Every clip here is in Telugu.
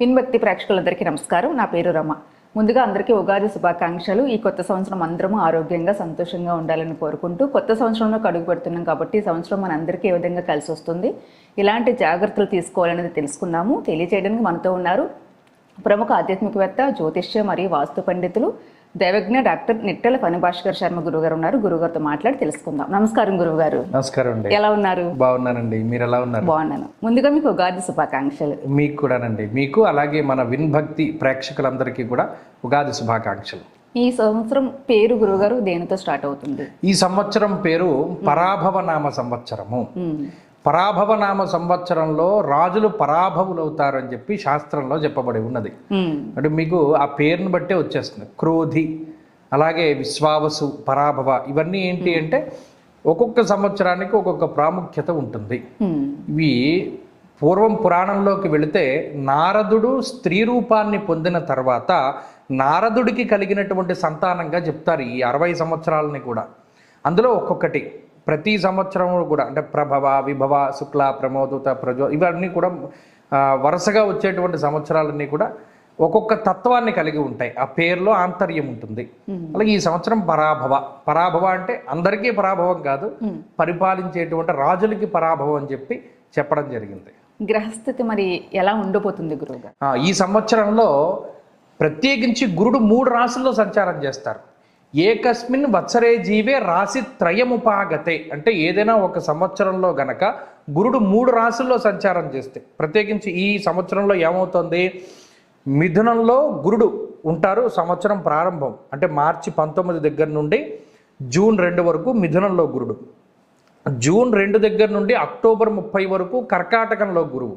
పిన్భక్తి ప్రేక్షకులందరికీ నమస్కారం. నా పేరు రమ. ముందుగా అందరికీ ఉగాది శుభాకాంక్షలు. ఈ కొత్త సంవత్సరం అందరము ఆరోగ్యంగా సంతోషంగా ఉండాలని కోరుకుంటూ కొత్త సంవత్సరంలో అడుగు పెడుతున్నాం కాబట్టి ఈ సంవత్సరం మన అందరికీ ఏ విధంగా కలిసి వస్తుంది ఇలాంటి జాగ్రత్తలు తీసుకోవాలనేది తెలుసుకుందాము. తెలియజేయడానికి మనతో ఉన్నారు ప్రముఖ ఆధ్యాత్మికవేత్త జ్యోతిష్య మరియు వాస్తు పండితులు దైవజ్ఞ డాక్టర్ నిట్టెల ఫణిభాస్కర్ శర్మ గురుగారు ఉన్నారు. గురుగారితో మాట్లాడి తెలుసుకుందాం. నమస్కారం గురుగారు నమస్కారం అండి. ఎలా ఉన్నారు? బాగున్నానండి. మీరు ఎలా ఉన్నారు? బాగున్నాను. ముందుగా మీకు ఉగాది శుభాకాంక్షలు. మీకు కూడానండి. మీకు అలాగే మన విన్భక్తి ప్రేక్షకులందరికీ కూడా ఉగాది శుభాకాంక్షలు. ఈ సంవత్సరం పేరు గురుగారు దేనితో స్టార్ట్ అవుతుంది? ఈ సంవత్సరం పేరు పరాభవ నామ సంవత్సరము. పరాభవ నామ సంవత్సరంలో రాజులు పరాభవులవుతారు అని చెప్పి శాస్త్రంలో చెప్పబడి ఉన్నది. అంటే మీకు ఆ పేరుని బట్టే వచ్చేస్తుంది. క్రోధి అలాగే విశ్వావసు పరాభవ ఇవన్నీ ఏంటి అంటే ఒక్కొక్క సంవత్సరానికి ఒక్కొక్క ప్రాముఖ్యత ఉంటుంది. ఇవి పూర్వం పురాణంలోకి వెళితే నారదుడు స్త్రీ రూపాన్ని పొందిన తర్వాత నారదుడికి కలిగినటువంటి సంతానంగా చెప్తారు ఈ అరవై సంవత్సరాలని కూడా. అందులో ఒక్కొక్కటి ప్రతి సంవత్సరం కూడా అంటే ప్రభవ విభవ శుక్ల ప్రమోదుత ప్రజో ఇవన్నీ కూడా వరుసగా వచ్చేటువంటి సంవత్సరాలన్నీ కూడా ఒక్కొక్క తత్వాన్ని కలిగి ఉంటాయి. ఆ పేరులో ఆంతర్యం ఉంటుంది. అలాగే ఈ సంవత్సరం పరాభవ. పరాభవ అంటే అందరికీ పరాభవం కాదు. పరిపాలించేటువంటి రాజులకి పరాభవం అని చెప్పి చెప్పడం జరిగింది. గ్రహస్థితి మరి ఎలా ఉండబోతుంది గురువుగారు? ఆ, ఈ సంవత్సరంలో ప్రత్యేకించి గురుడు మూడు రాశుల్లో సంచారం చేస్తారు. ఏకస్మిన్ వత్సరే జీవే రాశి త్రయముపాగతే. అంటే ఏదైనా ఒక సంవత్సరంలో గనక గురుడు మూడు రాశుల్లో సంచారం చేస్తే ప్రత్యేకించి ఈ సంవత్సరంలో ఏమవుతుంది? మిథునంలో గురుడు ఉంటారు సంవత్సరం ప్రారంభం. అంటే మార్చి పంతొమ్మిది దగ్గర నుండి జూన్ రెండు వరకు మిథునంలో గురుడు. జూన్ రెండు దగ్గర నుండి అక్టోబర్ ముప్పై వరకు కర్కాటకంలో గురువు.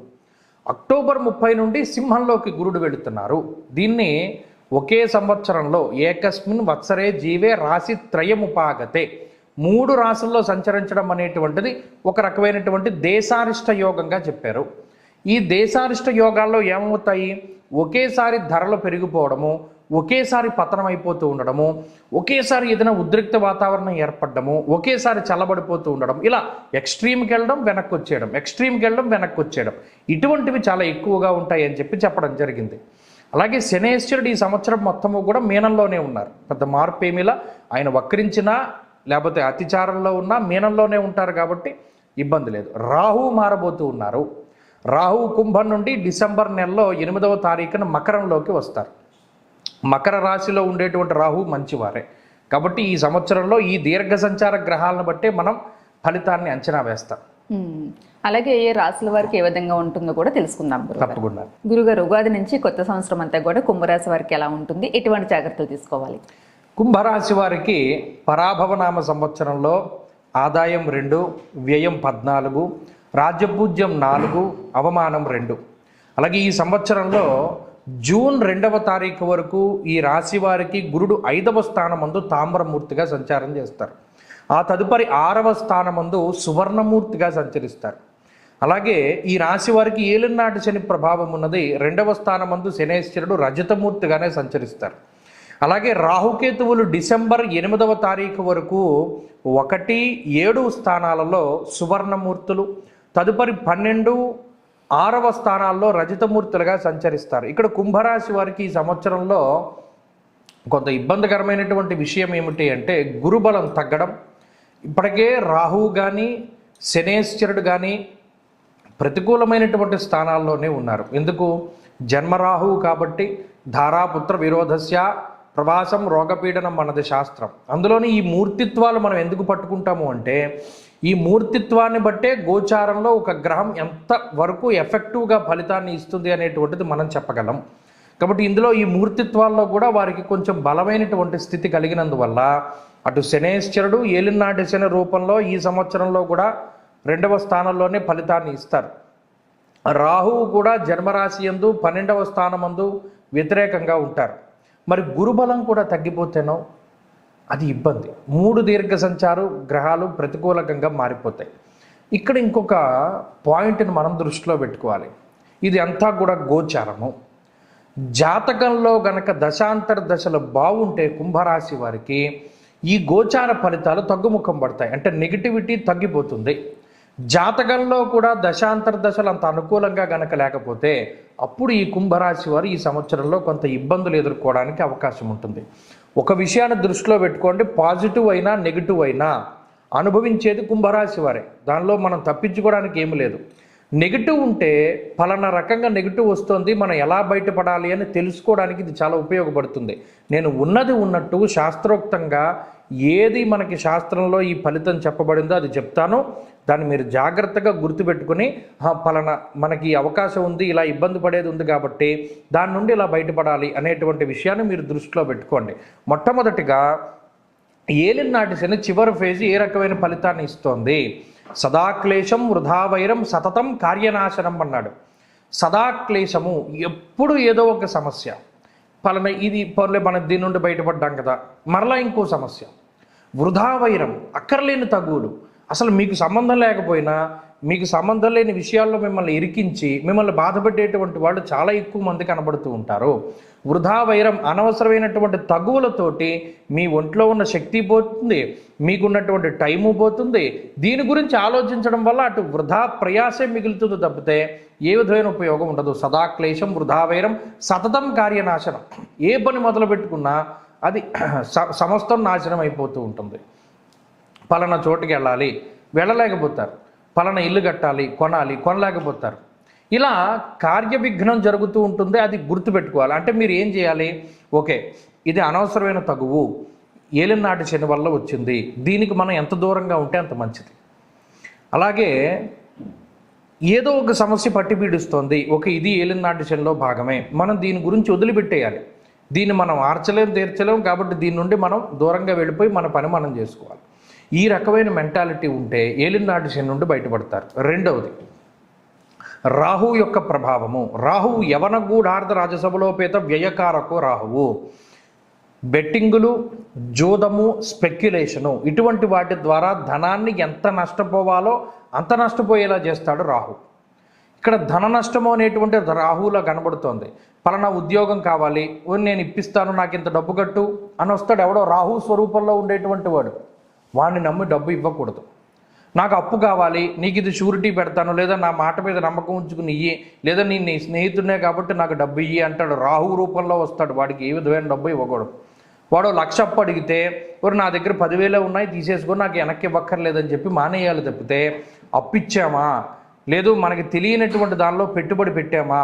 అక్టోబర్ ముప్పై నుండి సింహంలోకి గురుడు వెళుతున్నారు. దీన్ని ఒకే సంవత్సరంలో ఏకస్మిన్ వత్సరే జీవే రాశి త్రయముపాగతే. మూడు రాసుల్లో సంచరించడం అనేటువంటిది ఒక రకమైనటువంటి దేశారిష్ట యోగంగా చెప్పారు. ఈ దేశారిష్ట యోగాల్లో ఏమవుతాయి? ఒకేసారి ధరలు పెరిగిపోవడము ఒకేసారి పతనం అయిపోతూ ఉండడము ఒకేసారి ఏదైనా ఉద్రిక్త వాతావరణం ఏర్పడడము ఒకేసారి చల్లబడిపోతూ ఉండడం ఇలా ఎక్స్ట్రీమ్కి వెళ్ళడం వెనక్కి వచ్చేయడం ఎక్స్ట్రీమ్కి వెళ్ళడం వెనక్కి వచ్చేయడం. ఇటువంటివి చాలా ఎక్కువగా ఉంటాయి అని చెప్పి చెప్పడం జరిగింది. అలాగే శనేశ్వరుడు ఈ సంవత్సరం మొత్తము కూడా మీనంలోనే ఉన్నారు. పెద్ద మార్పు ఏమిలా ఆయన వక్రించినా లేకపోతే అతిచారంలో ఉన్నా మీనంలోనే ఉంటారు కాబట్టి ఇబ్బంది లేదు. రాహు మారబోతూ ఉన్నారు. రాహు కుంభం నుండి డిసెంబర్ నెలలో ఎనిమిదవ తారీఖున మకరంలోకి వస్తారు. మకర రాశిలో ఉండేటువంటి రాహు మంచివారే. కాబట్టి ఈ సంవత్సరంలో ఈ దీర్ఘ సంచార గ్రహాలను బట్టే మనం ఫలితాన్ని అంచనా వేస్తాం. అలాగే ఏ రాశుల వారికి ఏ విధంగా ఉంటుందో కూడా తెలుసుకుందాం గురుగారు. తప్పకుండా. గురుగారు ఉగాది నుంచి కొత్త సంవత్సరం అంతా కూడా కుంభరాశి వారికి ఎలా ఉంటుంది? ఎటువంటి జాగ్రత్తలు తీసుకోవాలి? కుంభరాశి వారికి పరాభవనామ సంవత్సరంలో ఆదాయం రెండు వ్యయం పద్నాలుగు రాజ్యపూజ్యం నాలుగు అవమానం రెండు. అలాగే ఈ సంవత్సరంలో జూన్ రెండవ తారీఖు వరకు ఈ రాశి వారికి గురుడు ఐదవ స్థానమందు తామ్రమూర్తిగా సంచారం చేస్తారు. ఆ తదుపరి ఆరవ స్థానమందు సువర్ణమూర్తిగా సంచరిస్తారు. అలాగే ఈ రాశి వారికి ఏలినాటి శని ప్రభావం ఉన్నది. రెండవ స్థానమందు శనేశ్వరుడు రజతమూర్తిగానే సంచరిస్తారు. అలాగే రాహుకేతువులు డిసెంబర్ ఎనిమిదవ తారీఖు వరకు ఒకటి ఏడు స్థానాలలో సువర్ణమూర్తులు తదుపరి పన్నెండు ఆరవ స్థానాల్లో రజతమూర్తులుగా సంచరిస్తారు. ఇక్కడ కుంభరాశి వారికి ఈ సంవత్సరంలో కొంత ఇబ్బందికరమైనటువంటి విషయం ఏమిటి అంటే గురుబలం తగ్గడం ఇప్పటికే రాహువు కానీ శనేశ్వరుడు కానీ ప్రతికూలమైనటువంటి స్థానాల్లోనే ఉన్నారు. ఎందుకు? జన్మరాహువు కాబట్టి ధారాపుత్ర విరోధస్య ప్రవాసం రోగపీడనం మనది శాస్త్రం. అందులోని ఈ మూర్తిత్వాలు మనం ఎందుకు పట్టుకుంటాము అంటే ఈ మూర్తిత్వాన్ని బట్టే గోచారంలో ఒక గ్రహం ఎంత వరకు ఎఫెక్టివ్గా ఫలితాన్ని ఇస్తుంది అనేటువంటిది మనం చెప్పగలం. కాబట్టి ఇందులో ఈ మూర్తిత్వాల్లో కూడా వారికి కొంచెం బలమైనటువంటి స్థితి కలిగినందువల్ల అటు శనేశ్వరుడు ఏలినాటి శని రూపంలో ఈ సంవత్సరంలో కూడా రెండవ స్థానంలోనే ఫలితాన్ని ఇస్తారు. రాహువు కూడా జన్మరాశి యందు పన్నెండవ స్థానమందు వ్యతిరేకంగా ఉంటారు. మరి గురుబలం కూడా తగ్గిపోతేనో అది ఇబ్బంది. మూడు దీర్ఘ సంచారు గ్రహాలు ప్రతికూలకంగా మారిపోతాయి. ఇక్కడ ఇంకొక పాయింట్ని మనం దృష్టిలో పెట్టుకోవాలి. ఇది అంతా కూడా గోచారము. జాతకంలో గనక దశాంతర దశలు బాగుంటే కుంభరాశి వారికి ఈ గోచార ఫలితాలు తగ్గుముఖం పడతాయి. అంటే నెగిటివిటీ తగ్గిపోతుంది. జాతకంలో కూడా దశాంతర దశలు అంత అనుకూలంగా గనక లేకపోతే అప్పుడు ఈ కుంభరాశి వారు ఈ సంవత్సరంలో కొంత ఇబ్బందులు ఎదుర్కోవడానికి అవకాశం ఉంటుంది. ఒక విషయాన్ని దృష్టిలో పెట్టుకోండి. పాజిటివ్ అయినా నెగిటివ్ అయినా అనుభవించేది కుంభరాశి వారే. దానిలో మనం తప్పించుకోవడానికి ఏమీ లేదు. నెగిటివ్ ఉంటే ఫలానా రకంగా నెగిటివ్ వస్తుంది మనం ఎలా బయటపడాలి అని తెలుసుకోవడానికి ఇది చాలా ఉపయోగపడుతుంది. నేను ఉన్నది ఉన్నట్టు శాస్త్రోక్తంగా ఏది మనకి శాస్త్రంలో ఈ ఫలితం చెప్పబడిందో అది చెప్తాను. దాన్ని మీరు జాగ్రత్తగా గుర్తుపెట్టుకుని ఫలానా మనకి అవకాశం ఉంది ఇలా ఇబ్బంది పడేది ఉంది కాబట్టి దాని నుండి ఇలా బయటపడాలి అనేటువంటి విషయాన్ని మీరు దృష్టిలో పెట్టుకోండి. మొట్టమొదటిగా ఏలినాటి శని చివరి ఫేజ్ ఏ రకమైన ఫలితాన్ని ఇస్తోంది? సదాక్లేశం వృధావైరం సతతం కార్యనాశనం అన్నాడు. సదాక్లేశము ఎప్పుడు ఏదో ఒక సమస్య. పలానా ఇది పర్లే మనం దీని నుండి బయటపడ్డాం కదా. మరలా ఇంకో సమస్య. వృధావైరం అక్కర్లేని తగువులు అసలు మీకు సంబంధం లేకపోయినా మీకు సంబంధం లేని విషయాల్లో మిమ్మల్ని ఇరికించి మిమ్మల్ని బాధపెట్టేటువంటి వాళ్ళు చాలా ఎక్కువ మంది కనబడుతూ ఉంటారు. వృధా వైరం అనవసరమైనటువంటి తగువులతోటి మీ ఒంట్లో ఉన్న శక్తి పోతుంది మీకున్నటువంటి టైము పోతుంది. దీని గురించి ఆలోచించడం వల్ల అటు వృధా ప్రయాసే మిగులుతుంది తప్పితే ఏ విధమైన ఉపయోగం ఉండదు. సదాక్లేశం వృధావైరం సతతం కార్యనాశనం. ఏ పని మొదలు పెట్టుకున్నా అది సమస్తం నాశనం అయిపోతూ ఉంటుంది. పలానా చోటుకి వెళ్ళాలి వెళ్ళలేకపోతారు. పలానా ఇల్లు కట్టాలి కొనాలి కొనలేకపోతారు. ఇలా కార్యవిఘ్నం జరుగుతూ ఉంటుంది అది గుర్తుపెట్టుకోవాలి. అంటే మీరు ఏం చేయాలి? ఓకే ఇది అనవసరమైన తగువు. ఏలినాటి శని వల్ల వచ్చింది. దీనికి మనం ఎంత దూరంగా ఉంటే అంత మంచిది. అలాగే ఏదో ఒక సమస్య పట్టి పీడిస్తోంది. ఒక ఇది ఏలినాటి శనిలో భాగమే. మనం దీని గురించి వదిలిపెట్టేయాలి. దీన్ని మనం ఆర్చలేం తీర్చలేం కాబట్టి దీని నుండి మనం దూరంగా వెళ్ళిపోయి మన పని మనం చేసుకోవాలి. ఈ రకమైన మెంటాలిటీ ఉంటే ఏలినాటి శని నుండి బయటపడతారు. రెండవది రాహువు యొక్క ప్రభావము. రాహువు యవన గూఢార్థ రాజసభలోపేత వ్యయకారకు రాహువు. బెట్టింగులు జూదము స్పెక్యులేషను ఇటువంటి వాటి ద్వారా ధనాన్ని ఎంత నష్టపోవాలో అంత నష్టపోయేలా చేస్తాడు రాహు. ఇక్కడ ధన నష్టము అనేటువంటి రాహువులో కనబడుతోంది. పలానా ఉద్యోగం కావాలి నేను ఇప్పిస్తాను నాకు ఇంత డబ్బు కట్టు అని వస్తాడు ఎవడో రాహు స్వరూపంలో ఉండేటువంటి వాడు. వాడిని నమ్మి డబ్బు ఇవ్వకూడదు. నాకు అప్పు కావాలి నీకు ఇది షూరిటీ పెడతాను లేదా నా మాట మీద నమ్మకం ఉంచుకుని ఇయ్యి లేదా నీ నీ స్నేహితుడినే కాబట్టి నాకు డబ్బు ఇయ్యి అంటాడు. రాహు రూపంలో వస్తాడు. వాడికి ఏ విధమైన డబ్బు ఇవ్వకూడదు. వాడు లక్ష అప్పు అడిగితే మరి నా దగ్గర పదివేలే ఉన్నాయి తీసేసుకొని నాకు వెనక్కి ఇవ్వక్కర్లేదని చెప్పి మానేయాలి తప్పితే అప్పిచ్చామా? లేదు మనకి తెలియనటువంటి దానిలో పెట్టుబడి పెట్టామా?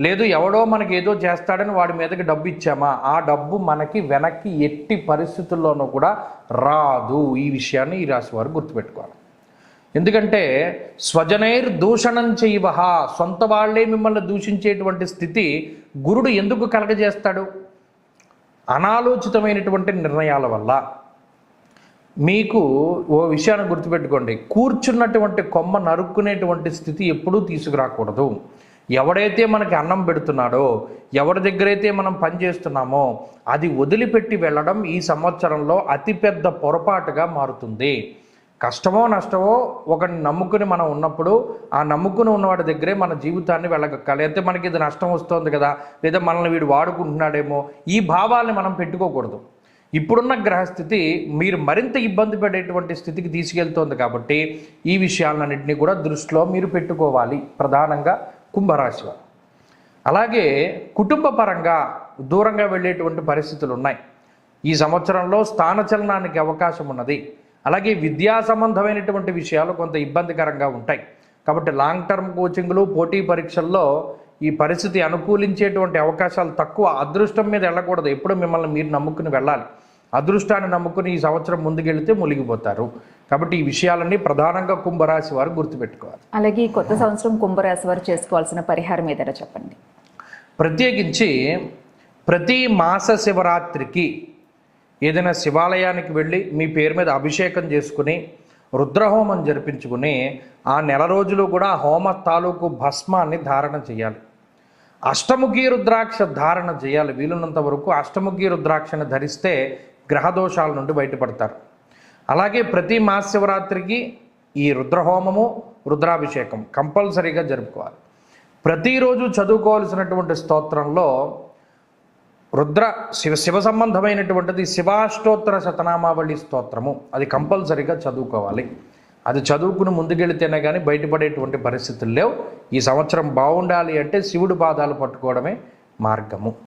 లేదు ఎవడో మనకి ఏదో చేస్తాడని వాడి మీదకి డబ్బు ఇచ్చామా? ఆ డబ్బు మనకి వెనక్కి ఎట్టి పరిస్థితుల్లోనూ కూడా రాదు. ఈ విషయాన్ని ఈ రాశి వారు గుర్తుపెట్టుకోవాలి. ఎందుకంటే స్వజనైర్ దూషణం చేయవహ సొంత వాళ్ళే మిమ్మల్ని దూషించేటువంటి స్థితి గురుడు ఎందుకు కలగజేస్తాడు? అనాలోచితమైనటువంటి నిర్ణయాల వల్ల. మీకు ఓ విషయాన్ని గుర్తుపెట్టుకోండి. కూర్చున్నటువంటి కొమ్మ నరుక్కునేటువంటి స్థితి ఎప్పుడూ తీసుకురాకూడదు. ఎవడైతే మనకి అన్నం పెడుతున్నాడో ఎవరి దగ్గరైతే మనం పని చేస్తున్నామో అది వదిలిపెట్టి వెళ్ళడం ఈ సంవత్సరంలో అతిపెద్ద పొరపాటుగా మారుతుంది. కష్టమో నష్టమో ఒకరిని నమ్ముకుని మనం ఉన్నప్పుడు ఆ నమ్ముకుని ఉన్నవాడి దగ్గరే మన జీవితాన్ని వెళ్ళగక్కాలి. అయితే మనకి ఇది నష్టం వస్తుంది కదా లేదా మనల్ని వీడు వాడుకుంటున్నాడేమో ఈ భావాల్ని మనం పెట్టుకోకూడదు. ఇప్పుడున్న గ్రహస్థితి మీరు మరింత ఇబ్బంది పడేటువంటి స్థితికి తీసుకెళ్తోంది కాబట్టి ఈ విషయాలన్నింటినీ కూడా దృష్టిలో మీరు పెట్టుకోవాలి. ప్రధానంగా కుంభరాశి అలాగే కుటుంబ పరంగా దూరంగా వెళ్ళేటువంటి పరిస్థితులు ఉన్నాయి. ఈ సంవత్సరంలో స్థానచలనానికి అవకాశం ఉన్నది. అలాగే విద్యా సంబంధమైనటువంటి విషయాలు కొంత ఇబ్బందికరంగా ఉంటాయి. కాబట్టి లాంగ్ టర్మ్ కోచింగ్లు పోటీ పరీక్షల్లో ఈ పరిస్థితి అనుకూలించేటువంటి అవకాశాలు తక్కువ. అదృష్టం మీద వెళ్ళకూడదు. ఎప్పుడు మిమ్మల్ని మీరు నమ్ముకుని వెళ్ళాలి. అదృష్టాన్ని నమ్ముకుని ఈ సంవత్సరం ముందుకెళ్తే మునిగిపోతారు. కాబట్టి ఈ విషయాలన్నీ ప్రధానంగా కుంభరాశి వారు గుర్తుపెట్టుకోవాలి. అలాగే ఈ కొత్త సంవత్సరం కుంభరాశి వారు చేసుకోవాల్సిన పరిహారం ఏదైనా చెప్పండి. ప్రత్యేకించి ప్రతి మాస శివరాత్రికి ఏదైనా శివాలయానికి వెళ్ళి మీ పేరు మీద అభిషేకం చేసుకుని రుద్రహోమం జరిపించుకుని ఆ నెల రోజులు కూడా హోమ తాలూకు భస్మాన్ని ధారణ చేయాలి. అష్టముఖి రుద్రాక్ష ధారణ చేయాలి. వీలున్నంత వరకు అష్టముఖి రుద్రాక్షను ధరిస్తే గ్రహదోషాల నుండి బయటపడతారు. అలాగే ప్రతి మహాశివరాత్రికి ఈ రుద్రహోమము రుద్రాభిషేకం కంపల్సరీగా జరుపుకోవాలి. ప్రతిరోజు చదువుకోవాల్సినటువంటి స్తోత్రంలో రుద్ర శివ శివ సంబంధమైనటువంటిది శివాష్టోత్తర శతనామావళి స్తోత్రము. అది కంపల్సరీగా చదువుకోవాలి. అది చదువుకుని ముందుకెళితేనే కానీ బయటపడేటువంటి పరిస్థితులు లేవు. ఈ సంవత్సరం బాగుండాలి అంటే శివుడు పాదాలు పట్టుకోవడమే మార్గము.